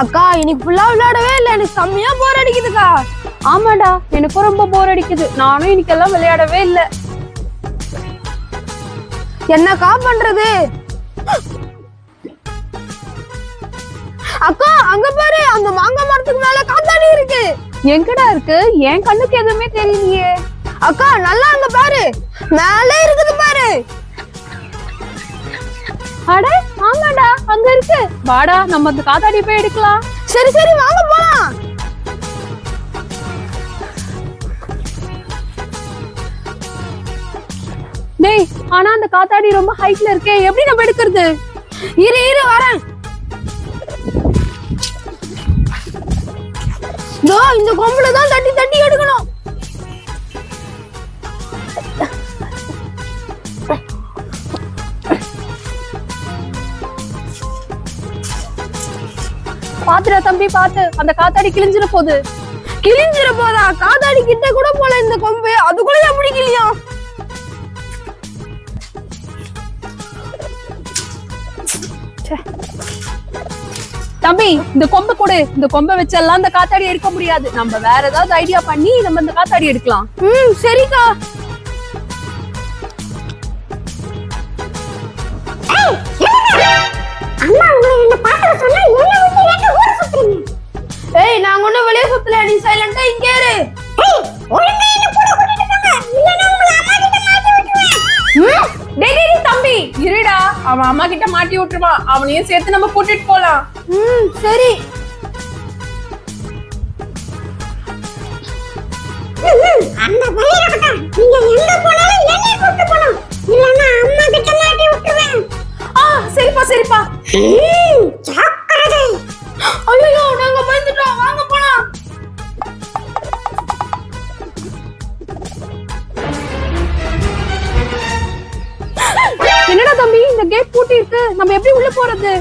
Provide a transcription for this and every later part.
அக்கா இன்னைக்கு ஃபுல்லா விளையாடவே இல்லை. எனக்கு செம்மையா போர் அடிக்குதுக்கா. ஆமாடா எனக்கும் ரொம்ப போர் அடிக்குது. நானும் இன்னைக்கெல்லாம் விளையாடவே இல்லை. என்னக்கா பண்றது? அக்கா அங்க பாரு. அந்த மாங்காய் மரத்துக்கு மேல காத்தாடி இருக்கு. எங்கடா இருக்கு? என் கண்ணுக்கு எதுவுமே தெரியலையே. அக்கா நல்லா அங்க பாரு. மேலே இருக்குது பாரு. அட ஆமாடா அங்க இருக்கு. வாடா நம்ம அந்த காத்தாடி போய் எடுக்கலாம். சரி சரி வாங்க போலாம். டேய் ஆனா அந்த காத்தாடி ரொம்ப ஹைட்ல இருக்கே. எப்படி நம்ம எடுக்கிறது? இரு இரு வரேன். இதோ இந்த கொம்புல தான் பாத்துடா தம்பி பாத்து. அந்த காத்தாடி கிழிஞ்சிட போகுது கிழிஞ்சிட போதா? காத்தாடி கிட்ட கூட போல இந்த கொம்பு. அதுக்குள்ள எப்படி கிளியும் தம்பி இந்த கொம்பை கொடு. இந்த கொம்பை வச்செல்லாம் இந்த காத்தாடி எடுக்க முடியாது. நம்ம வேற ஏதாவது ஐடியா பண்ணி நம்ம இந்த காத்தாடி எடுக்கலாம். ம் சரிக்கா. அம்மா உங்களை இந்த பாத்திரம் சொன்னா என்ன அம்மா கிட்ட மாட்டி விட்டுருவான் அவனையும் சேர்த்து நம்ம கூட்டிட்டு போலாம். ம் சரி. அந்த பையனை நீங்க எங்க போனாலும் என்னைய கூட்டிட்டு போகணும் இல்லனா அம்மா கிட்ட மாட்டி விட்டுருவேன். ஆ சரிப்பா சரிப்பா. கேட் பூட்டி இருக்கு. நம்ம எப்படி உள்ள போறது?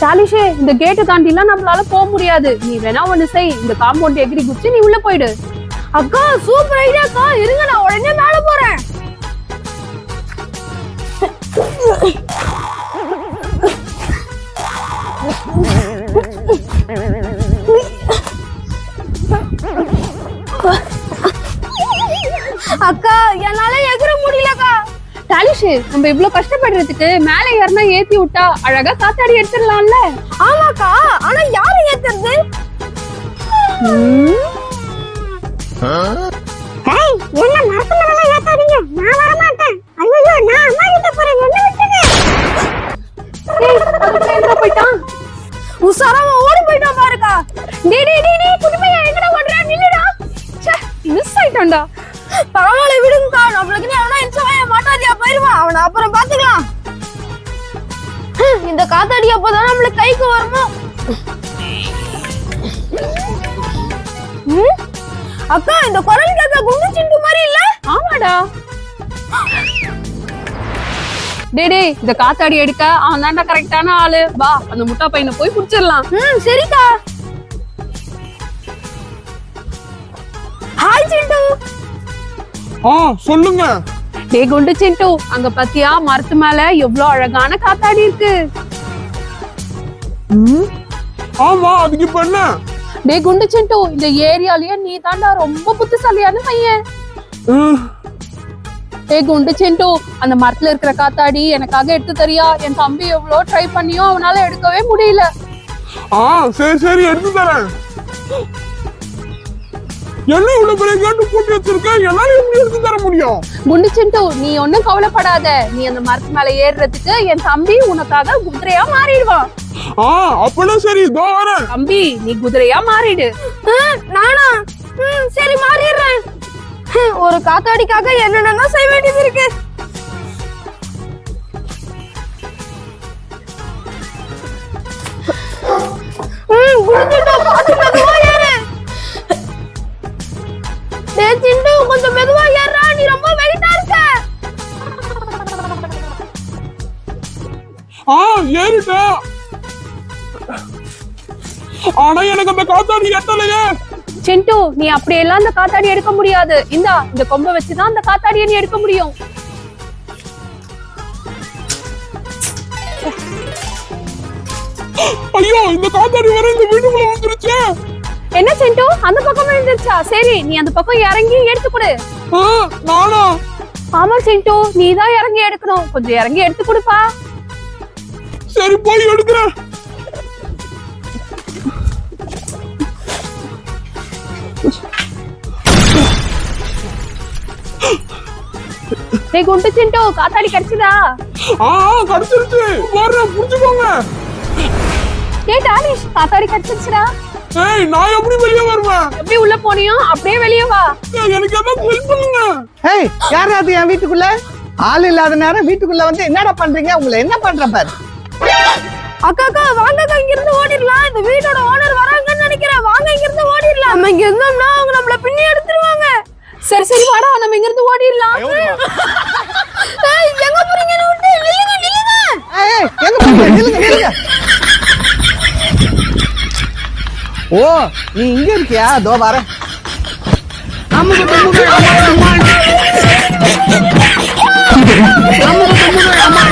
சாலிஷே இந்த கேட்டை தாண்டிலாம் நம்மளால போக முடியாது. நீ வேணா ஒண்ணு செய். இந்த காம்பவுண்ட் எகிரி குச்சி நீ உள்ள போயிடு. அக்கா சூப்பர் ஐடியாக்கா இருங்க நான் உடனே மேல போறேன். Oh சாலிஷே நம்ம இவ்ளோ கஷ்டப்படுறதுக்கு மேல யாருன்னா ஏத்தி விட்டா அழகா காத்தாடி எடுத்துடலாம்ல? ஆமாக்கா ஆனா யாரு ஏத்துறது? ஏய் என்ன மரத்து மேல ஏத்தாதீங்க. நான் வர மாட்டேன் ஐயோ நான் அம்மா கிட்ட போறேன். என்ன போயிட்டான். உசாராம ஓடி போயிட்டான் பாருக்கா. டேய் டேய் டேய் புதுமையா எங்கடா ஓடுற? நில்லுடா. ச்சே மிஸ் ஆயிட்டான்டா. பரவாயில்ல விடுங்கக்கா. நம்மளுக்கு எவனா இன்சவாய மாட்டாதியா? போயிருவான் அவனை அப்புறம் பாத்துக்கலாம் இந்த காத்தாடி அப்பதான் நம்மளுக்கு கைக்கு வருமோ? அக்கா இந்த குரல் கேட்க குண்டு சிண்டு மாதிரி இல்ல? ஆமாடா. டேய் இந்த காத்தாடி எடுக்க அவன் தான்டா கரெக்டான ஆளு. வா அந்த முட்டா பையனை போய் புடிச்சிடலாம். ம் சரிக்கா. ஆ சொல்லுங்க. டேய் குண்டு சிண்டு அங்க பாத்தியா? மரத்து மேல எவ்வளவு அழகான காத்தாடி இருக்கு. ஆமா அதுக்கு இப்ப என்ன? டேய் குண்டு சிண்டு இந்த ஏரியாலயே நீ தாண்டா ரொம்ப புத்திசாலியான பையன். டேய் குண்டு சிண்டு அந்த மரத்துல இருக்கிற காத்தாடி எனக்காக எடுத்து தரியா? என் தம்பி எவ்வளவு ட்ரை பண்ணியும் அவனால எடுக்கவே முடியல. ஆ சரி சரி எடுத்து தரேன். என்ன இவ்வளவு பெரிய கேட்டு பூட்டி வச்சிருக்க? என்னால எப்படி எடுத்து தர முடியும்? குண்டு சிண்டு நீ ஒண்ணும் கவலைப்படாத. நீ அந்த மரத்து மேல ஏறுறதுக்கு என் தம்பி உனக்காக குதிரையா மாறிடுவான். ஆ அப்பனா சரி இதோ வரேன். தம்பி நீ குதிரையா மாறிடு. ம், நானா? ம், சரி மாறிடுறேன். ஒரு காத்தாடிக்காக என்னென்ன செய்ய வேண்டியது இருக்கு? ஏறிட்டேன் ஆனா எனக்கு அந்த காத்தாடி எட்டலையே. சிண்டு நீ அப்படியெல்லாம் அந்த காத்தாடி எடுக்க முடியாது. இந்தா இந்த கொம்பை வச்சுதான் அந்த காத்தாடியை நீ எடுக்க முடியும். ஐயோ இந்த காத்தாடி வர இந்த வீட்டுக்குள்ள வந்துருச்சே. என்ன சென்டோ அந்த பக்கம் விழுந்துருச்சா? சரி நீ அந்த பக்கம் இறங்கி எடுத்து கொடு. நானா? ஆமா சென்டோ நீ தான் இறங்கி எடுக்கணும். கொஞ்சம் இறங்கி எடுத்து கொடுப்பா. சரி போய் எடுக்கிறேன். டேய் குண்டு சென்டோ காத்தாடி கிடைச்சதா? ஆ ஆ, கிடைச்சிருச்சு. வர்றேன் புடிச்சுக்கோங்க. டேய் டாலிஷ் காத்தாடி கிடைச்சிருச்சுடா. ஏய் நான் எப்படி வெளியே வருவேன்? எப்படி உள்ள போனியோ அப்படியே வெளியே வா. எனக்கு ஏதாவது ஹெல்ப் பண்ணுங்க? ஏய் யார் அது என் வீட்டுக்குள்ள? ஆள் இல்லாத நேரம் வீட்டுக்குள்ள வந்து என்னடா பண்றீங்க? உங்களை என்ன பண்ற பாரு. அக்கா அக்கா வாங்கக்கா இங்க இருந்து ஓடிடலாம். இந்த வீட்டோட ஓனர் வராங்கன்னு நினைக்கிறேன். வாங்க இங்க இருந்து ஓடிடலாம். நம்ம இங்க இருந்தோம்னா அவங்க நம்மள பின்னி எடுத்துருவாங்க. சரி சரி வாடா நம்ம இங்க இருந்து ஓடிடலாம் எங்க போறீங்க? விட்டு நில்லுங்க நில்லுங்க. எங்க போறீங்க? நில்லுங்க நில்லுங்க. ஓ நீ இங்க இருக்கியா? தோ வரேன். அம்முக்கு அம்முக்கு அம்மா அம்மா. அம்முக்கு அம்மா.